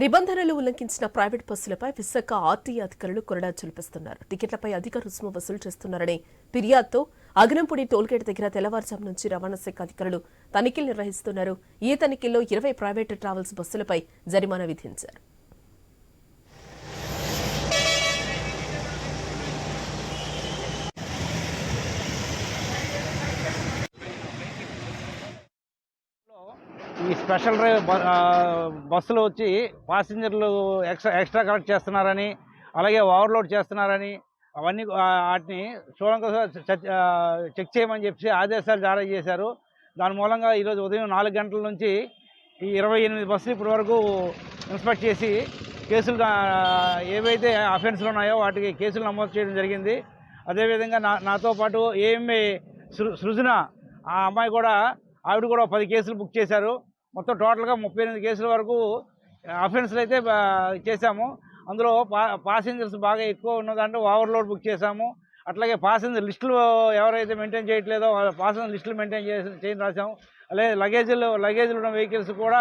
నిబంధనలు ఉల్లంఘించిన private బస్సులపై Visakha RTA అధికారులు కొరడా చులిపిస్తున్నారు టికెట్లపై అధిక రుసుము వసూలు చేస్తున్నారనే ఫిర్యాదుతో అగనంపూడి టోల్గేట్ దగ్గర తెల్లవారుజాము నుంచి రవాణా శాఖ అధికారులు తనిఖీలు నిర్వహిస్తున్నారు. ఈ తనిఖీల్లో ఇరవై ప్రైవేటు ట్రావెల్స్ బస్సులపై జరిమానా విధించారు. ఈ స్పెషల్ డ్రైవ్ బస్సులు వచ్చి ప్యాసింజర్లు ఎక్స్ట్రా ఎక్స్ట్రా కలెక్ట్ చేస్తున్నారని అలాగే ఓవర్లోడ్ చేస్తున్నారని అవన్నీ వాటిని చూడంగా చెక్ చేయమని చెప్పి ఆదేశాలు జారీ చేశారు. దాని మూలంగా ఈరోజు ఉదయం నాలుగు గంటల నుంచి ఈ ఇరవై ఎనిమిది బస్సులు ఇప్పటి వరకు ఇన్స్పెక్ట్ చేసి కేసులు ఏవైతే అఫెన్స్లు ఉన్నాయో వాటికి కేసులు నమోదు చేయడం జరిగింది. అదేవిధంగా నా నాతో పాటు ఏఎంఏ సృ సృజన ఆ అమ్మాయి కూడా ఆవిడ కూడా పది కేసులు బుక్ చేశారు. మొత్తం టోటల్గా ముప్పై ఎనిమిది కేసుల వరకు అఫెన్స్లు అయితే చేశాము. అందులో పా పాసెంజర్స్ బాగా ఎక్కువ ఉన్నదంటే ఓవర్లోడ్ బుక్ చేశాము. అట్లాగే పాసెంజర్ లిస్టులు ఎవరైతే మెయింటైన్ చేయట్లేదో వాళ్ళ పాసెంజర్ లిస్టులు మెయింటైన్ చేసి చేయని రాసాము అలాగే లగేజీలు లగేజీలు ఉన్న వెహికల్స్ కూడా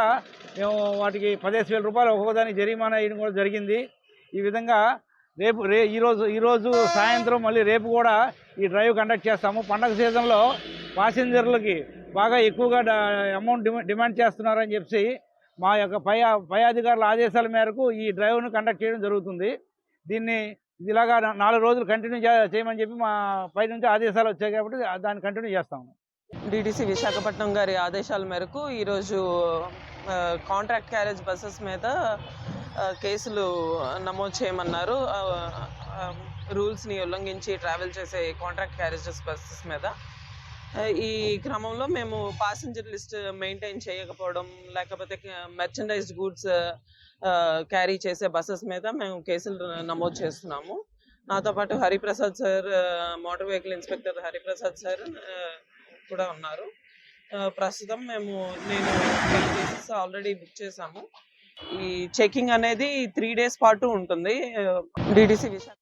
మేము వాటికి పదిహేను వేల రూపాయలు ఒక్కొక్కదానికి జరిమానా వేయడం కూడా జరిగింది. ఈ విధంగా రేపు రే ఈరోజు ఈరోజు సాయంత్రం మళ్ళీ రేపు కూడా ఈ డ్రైవ్ కండక్ట్ చేస్తాము. పండగ సీజన్లో పాసెంజర్లకి బాగా ఎక్కువగా అమౌంట్ డిమాండ్ చేస్తున్నారని చెప్పి మా యొక్క పై పై అధికారుల ఆదేశాల మేరకు ఈ డ్రైవ్ను కండక్ట్ చేయడం జరుగుతుంది. దీన్ని ఇది ఇలాగా నాలుగు రోజులు కంటిన్యూ చేయమని చెప్పి మా పై నుంచి ఆదేశాలు వచ్చాయి కాబట్టి దాన్ని కంటిన్యూ చేస్తాము డీడీసీ విశాఖపట్నం గారి ఆదేశాల మేరకు ఈరోజు కాంట్రాక్ట్ క్యారేజ్ బస్సెస్ మీద కేసులు నమోదు చేయమన్నారు. రూల్స్ని ఉల్లంఘించి ట్రావెల్ చేసే కాంట్రాక్ట్ క్యారేజెస్ బస్సెస్ మీద. ఈ క్రమంలో మేము పాసింజర్ లిస్ట్ మెయింటైన్ చేయకపోవడం లేకపోతే మెర్చండైజ్డ్ గూడ్స్ క్యారీ చేసే బస్సెస్ మీద మేము కేసులు నమోదు చేస్తున్నాము. నాతో పాటు Hariprasad sir motor vehicle inspector Hariprasad sir కూడా ఉన్నారు. ప్రస్తుతం మేము నేను కేసెస్ ఆల్రెడీ బుక్ చేశాము. ఈ చెకింగ్ అనేది త్రీ డేస్ పాటు ఉంటుంది. డిడిసి విశాఖ